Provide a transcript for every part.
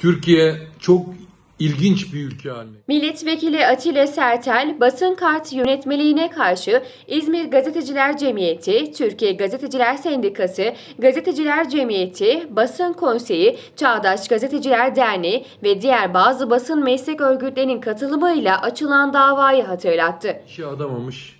Türkiye çok ilginç bir ülke haline. Milletvekili Atilla Sertel, basın kart yönetmeliğine karşı İzmir Gazeteciler Cemiyeti, Türkiye Gazeteciler Sendikası, Gazeteciler Cemiyeti, Basın Konseyi, Çağdaş Gazeteciler Derneği ve diğer bazı basın meslek örgütlerinin katılımıyla açılan davayı hatırlattı. İşe adamamış,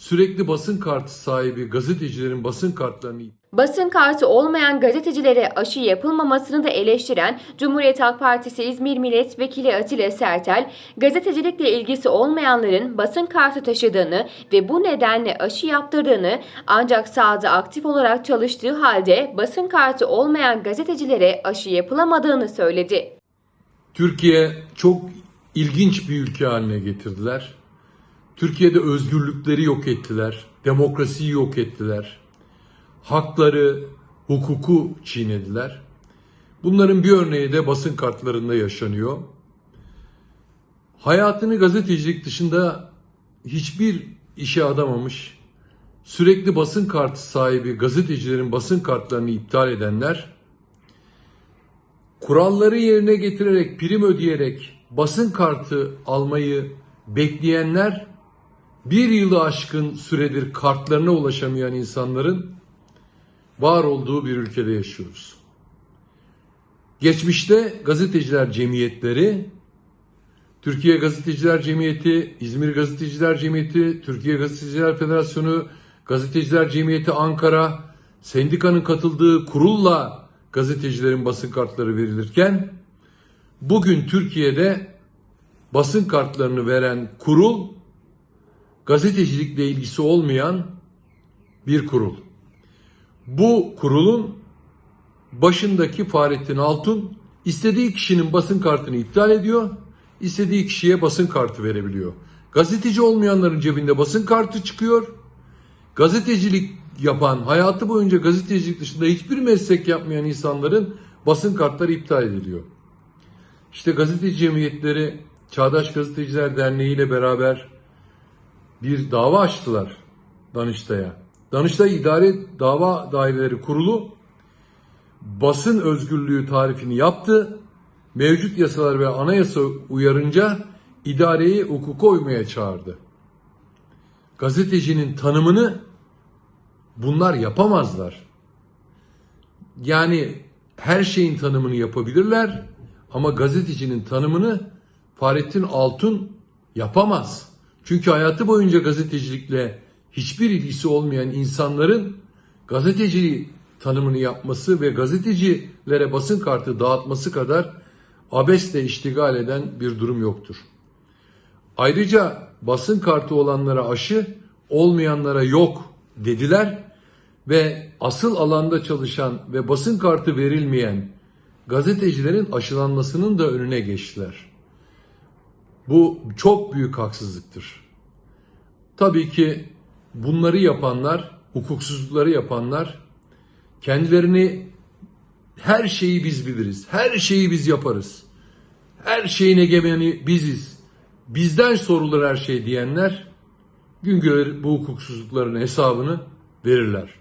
sürekli basın kartı sahibi gazetecilerin basın kartlarını Basın kartı olmayan gazetecilere aşı yapılmamasını da eleştiren Cumhuriyet Halk Partisi İzmir Milletvekili Atilla Sertel, gazetecilikle ilgisi olmayanların basın kartı taşıdığını ve bu nedenle aşı yaptırdığını ancak sahada aktif olarak çalıştığı halde basın kartı olmayan gazetecilere aşı yapılamadığını söyledi. Türkiye çok ilginç bir ülke haline getirdiler. Türkiye'de özgürlükleri yok ettiler, demokrasiyi yok ettiler, hakları, hukuku çiğnediler. Bunların bir örneği de basın kartlarında yaşanıyor. Hayatını gazetecilik dışında hiçbir işe adamamış, sürekli basın kartı sahibi gazetecilerin basın kartlarını iptal edenler, kuralları yerine getirerek, prim ödeyerek basın kartı almayı bekleyenler, bir yılı aşkın süredir kartlarına ulaşamayan insanların var olduğu bir ülkede yaşıyoruz. Geçmişte gazeteciler cemiyetleri, Türkiye Gazeteciler Cemiyeti, İzmir Gazeteciler Cemiyeti, Türkiye Gazeteciler Federasyonu, Gazeteciler Cemiyeti Ankara, sendikanın katıldığı kurulla gazetecilerin basın kartları verilirken, bugün Türkiye'de basın kartlarını veren kurul, gazetecilikle ilgisi olmayan bir kurul. Bu kurulun başındaki Fahrettin Altun istediği kişinin basın kartını iptal ediyor, istediği kişiye basın kartı verebiliyor. Gazeteci olmayanların cebinde basın kartı çıkıyor. Gazetecilik yapan, hayatı boyunca gazetecilik dışında hiçbir meslek yapmayan insanların basın kartları iptal ediliyor. İşte gazeteci cemiyetleri Çağdaş Gazeteciler Derneği ile beraber bir dava açtılar Danıştay'a. Danıştay İdare Dava Daireleri Kurulu basın özgürlüğü tarifini yaptı. Mevcut yasalar ve anayasa uyarınca idareyi hukuka uymaya çağırdı. Gazetecinin tanımını bunlar yapamazlar. Yani her şeyin tanımını yapabilirler ama gazetecinin tanımını Fahrettin Altun yapamaz. Çünkü hayatı boyunca gazetecilikle hiçbir ilgisi olmayan insanların gazeteciliği tanımını yapması ve gazetecilere basın kartı dağıtması kadar abesle iştigal eden bir durum yoktur. Ayrıca basın kartı olanlara aşı, olmayanlara yok dediler ve asıl alanda çalışan ve basın kartı verilmeyen gazetecilerin aşılanmasının da önüne geçtiler. Bu çok büyük haksızlıktır. Tabii ki bunları yapanlar, hukuksuzlukları yapanlar kendilerini her şeyi biz biliriz, her şeyi biz yaparız. Her şeyin egemeni biziz. Bizden sorulur her şey diyenler gün gelir bu hukuksuzlukların hesabını verirler.